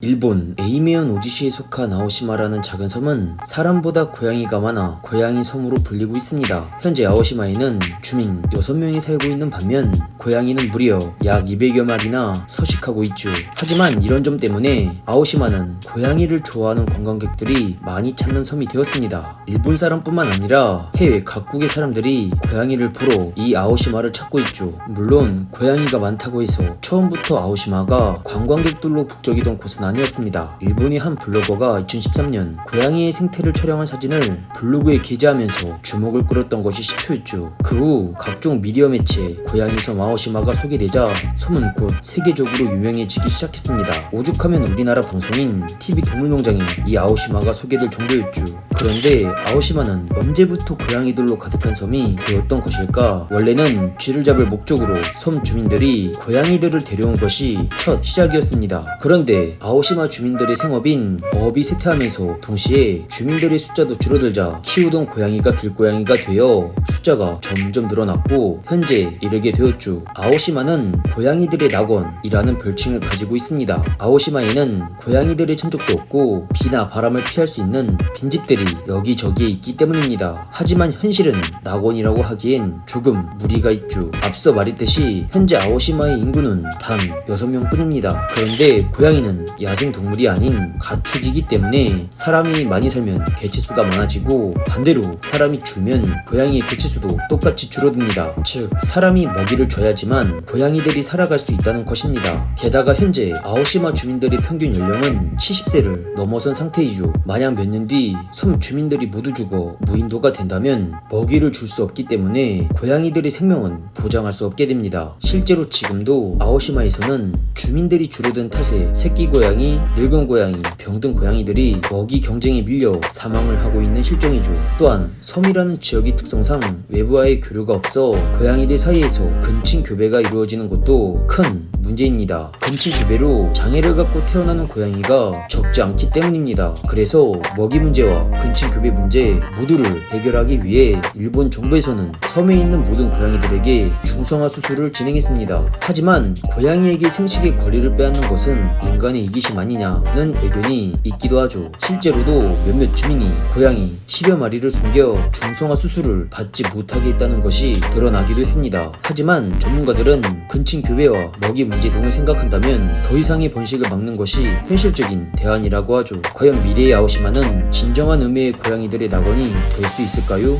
일본 에이메현 오지시에 속한 아오시마라는 작은 섬은 사람보다 고양이가 많아 고양이 섬으로 불리고 있습니다. 현재 아오시마에는 주민 6명이 살고 있는 반면 고양이는 무려 약 200여 마리나 서식하고 있죠. 하지만 이런 점 때문에 아오시마는 고양이를 좋아하는 관광객들이 많이 찾는 섬이 되었습니다. 일본 사람뿐만 아니라 해외 각국의 사람들이 고양이를 보러 이 아오시마를 찾고 있죠. 물론 고양이가 많다고 해서 처음부터 아오시마가 관광객들로 북적이던 곳은 아니었습니다. 일본의 한 블로거가 2013년 고양이의 생태를 촬영한 사진을 블로그에 게재하면서 주목을 끌었던 것이 시초였죠. 그 후 각종 미디어 매체 고양이 섬 아오시마가 소개되자 섬은 곧 세계적으로 유명해지기 시작했습니다. 오죽하면 우리나라 방송인 TV 동물농장에 이 아오시마가 소개될 정도였죠. 그런데 아오시마는 언제부터 고양이들로 가득한 섬이 되었던 것일까? 원래는 쥐를 잡을 목적으로 섬 주민들이 고양이들을 데려온 것이 첫 시작이었습니다. 그런데 아오 시마 주민들의 생업인 어업이 쇠퇴하면서 동시에 주민들의 숫자도 줄어들자 키우던 고양이가 길고양이가 되어 숫자가 점점 늘어났고 현재 이르게 되었죠. 아오시마는 고양이들의 낙원이라는 별칭을 가지고 있습니다. 아오시마에는 고양이들의 천적도 없고 비나 바람을 피할 수 있는 빈집들이 여기저기에 있기 때문입니다. 하지만 현실은 낙원이라고 하기엔 조금 무리가 있죠. 앞서 말했듯이 현재 아오시마의 인구는 단 6명 뿐입니다. 그런데 고양이는 야생 동물이 아닌 가축이기 때문에 사람이 많이 살면 개체수가 많아지고 반대로 사람이 줄면 고양이의 개체수도 똑같이 줄어듭니다. 즉 사람이 먹이를 줘야지만 고양이들이 살아갈 수 있다는 것입니다. 게다가 현재 아오시마 주민들의 평균 연령은 70세를 넘어선 상태이죠. 만약 몇 년 뒤 섬 주민들이 모두 죽어 무인도가 된다면 먹이를 줄 수 없기 때문에 고양이들의 생명은 보장할 수 없게 됩니다. 실제로 지금도 아오시마에서는 주민들이 줄어든 탓에 새끼 고양이, 늙은 고양이, 병든 고양이들이 먹이 경쟁에 밀려 사망을 하고 있는 실정이죠. 또한 섬이라는 지역의 특성상 외부와의 교류가 없어 고양이들 사이에서 근친 교배가 이루어지는 것도 큰 문제입니다. 근친 교배로 장애를 갖고 태어나는 고양이가 적지 않기 때문입니다. 그래서 먹이 문제와 근친 교배 문제 모두를 해결하기 위해 일본 정부에서는 섬에 있는 모든 고양이들에게 중성화 수술을 진행했습니다. 하지만 고양이에게 생식의 권리를 빼앗는 것은 인간의 이기심 아니냐는 의견이 있기도 하죠. 실제로도 몇몇 주민이 고양이 10여 마리를 숨겨 중성화 수술을 받지 못하게 했다는 것이 드러나기도 했습니다. 하지만 전문가들은 근친 교배와 먹이 문제 등을 생각한다면 더 이상의 번식을 막는 것이 현실적인 대안이라고 하죠. 과연 미래의 아오시마는 진정한 의미의 고양이들의 낙원이 될 수 있을까요?